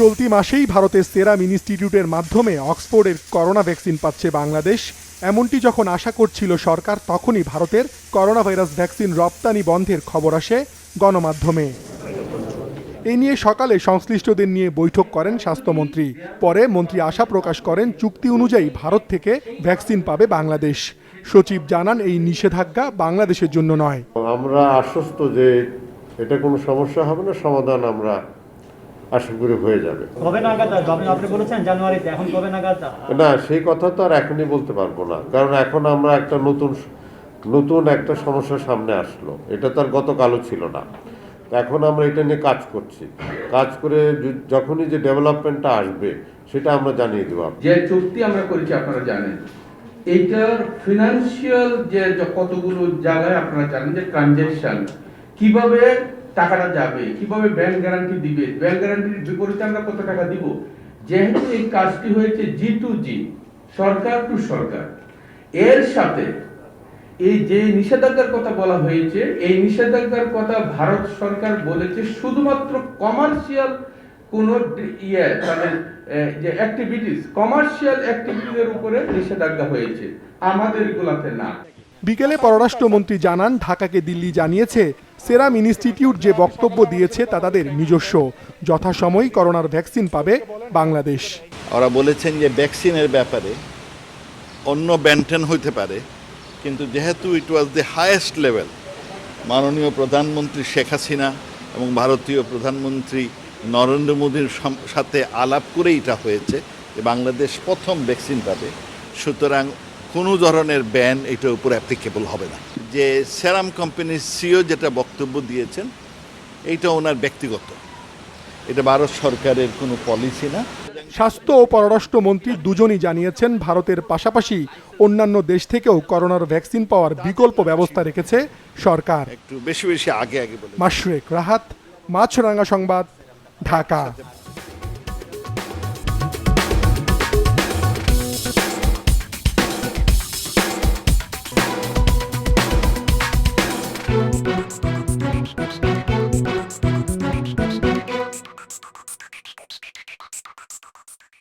চলতি মাসেই ভারতের সেরাম ইনস্টিটিউটের মাধ্যমে অক্সফোর্ডের করোনা ভ্যাকসিন পাচ্ছে বাংলাদেশ। এমনটি যখন আশা করছিল সরকার, তখনই ভারতের করোনা ভাইরাস ভ্যাকসিন রপ্তানি বন্ধের খবর আসে গণমাধ্যমে। এই নিয়ে সকালে সংশ্লিষ্টদের নিয়ে বৈঠক করেন স্বাস্থ্যমন্ত্রী। পরে মন্ত্রী আশা প্রকাশ করেন, চুক্তি অনুযায়ী ভারত থেকে ভ্যাকসিন পাবে বাংলাদেশ। সচিব জানান, এই নিষেধাজ্ঞা বাংলাদেশের জন্য নয়। আমরা আশ্বস্ত যে এটা কোনো সমস্যা হবে না, সমাধান আমরা আশা করি হয়ে যাবে। কবে নাগাদ আপনি আপনি বলেছেন জানুয়ারিতে এখন নাগাদ? না সেই কথা তো আর এখনই বলতে পারব না। কারণ এখন আমরা একটা নতুন নতুন একটা সমস্যার সামনে আসলো। এটা তো আর গতকালও ছিল না। এখন আমরা এটা নিয়ে কাজ করছি। কাজ করে যখনই যে ডেভেলপমেন্টটা আসবে সেটা আমরা জানিয়ে দেবো যে চুক্তি আমরা করেছি আপনারা জানেন। এইটার ফিনান্সিয়াল যে যে কতগুলো জায়গায় আপনারা জানেন যে ট্রানজেকশন কীভাবে টাকাটা যাবে? কীভাবে ব্যাংক গ্যারান্টি দিবে? ব্যাংক গ্যারান্টির বিপরীতে আমরা কত টাকা দিব? যেহেতু এই কাজটি হয়েছে জি টু জি সরকার টু সরকার। এর সাথে এই যে নিষেধাজ্ঞার কথা বলা হয়েছে, এই নিষেধাজ্ঞার কথা ভারত সরকার বলেছে শুধুমাত্র কমার্শিয়াল কোন ইয়ে মানে যে অ্যাক্টিভিটিস কমার্শিয়াল অ্যাক্টিভিটিসের উপরে নিষেধাজ্ঞা হয়েছে। আমাদের গুলাতে না। বিকেলে পররাষ্ট্রমন্ত্রী জানান, ঢাকাকে দিল্লি জানিয়েছে, সেরাম ইনস্টিটিউট যে বক্তব্য দিয়েছে তা তাদের নিজস্ব। যথাসময়ই করোনার ভ্যাকসিন পাবে বাংলাদেশ। ওরা বলেছেন যে ভ্যাকসিনের ব্যাপারে অন্য ব্যান্টেন হইতে পারে, কিন্তু যেহেতু it was the highest level মাননীয় প্রধানমন্ত্রী শেখ হাসিনা এবং ভারতীয় প্রধানমন্ত্রী নরেন্দ্র মোদীর সাথে আলাপ করেই এটা হয়েছে যে বাংলাদেশ প্রথম ভ্যাকসিন পাবে। সুতরাং কোনো ধরনের ব্যান এটার উপর অ্যাপ্লিকেবল হবে না। যে সেরাম কোম্পানির সিও যেটা বক্তব্য দিয়েছেন এইটা ওনার ব্যক্তিগত। এটা ভারত সরকারের কোনো পলিসি না। স্বাস্থ্য ও পররাষ্ট্রমন্ত্রী দুজনই জানিয়েছেন ভারতের পাশাপাশি অন্যান্য দেশ থেকেও করোনার ভ্যাকসিন পাওয়ার বিকল্প ব্যবস্থা রেখেছে সরকার। একটু বেশি বেশি আগে আগে বলে মাশরেক রাহাত মাছরাঙ্গা সংবাদ ঢাকা।